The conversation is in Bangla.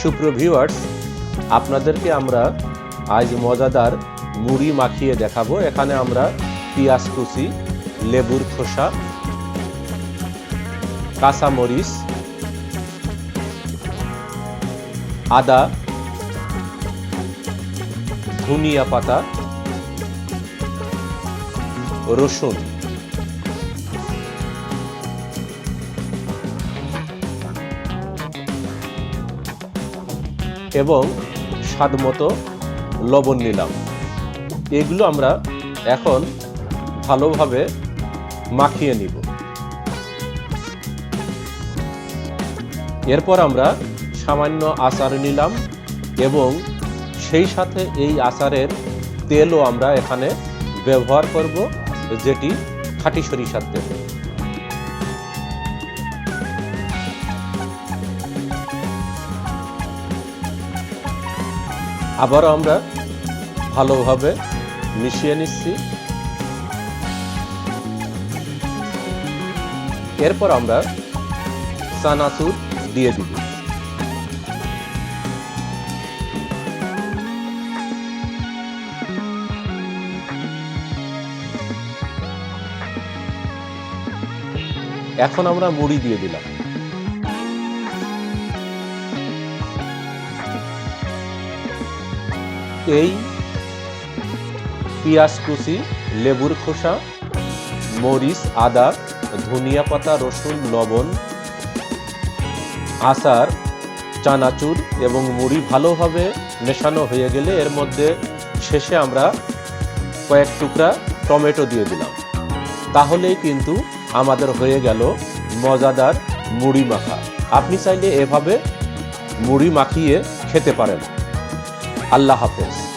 সুপ্রিয় ভিউয়ার্স আপনাদেরকে আমরা আজ মজাদার মুড়ি মাখিয়ে দেখাবো। এখানে আমরা পেঁয়াজ কুচি, লেবুর খোসা, কাঁচামরিচ, আদা, ধনিয়া পাতা, রসুন। এবং স্বাদ মতো লবণ নিলাম। এগুলো আমরা এখন ভালোভাবে মাখিয়ে নিব। এরপর আমরা সামান্য আচার নিলাম এবং সেই সাথে এই আচারের তেলও আমরা এখানে ব্যবহার করব, যেটি খাঁটি সরিষার তেল। আবারও আমরা ভালোভাবে মিশিয়ে নিচ্ছি। এরপর আমরা চানাচুর দিয়ে দিব। এখন আমরা মুড়ি দিয়ে দিলাম। এই কুচি, লেবুর খোসা, মরিচ, আদা, ধনিয়া পাতা, রসুন, লবণ, আচার, চানাচুর এবং মুড়ি ভালোভাবে মেশানো হয়ে গেলে এর মধ্যে শেষে আমরা কয়েক টুকরা টমেটো দিয়ে দিলাম। তাহলেই কিন্তু আমাদের হয়ে গেল মজাদার মুড়ি মাখা। আপনি চাইলে এভাবে মুড়ি মাখিয়ে খেতে পারেন। আল্লাহ হাফেজ।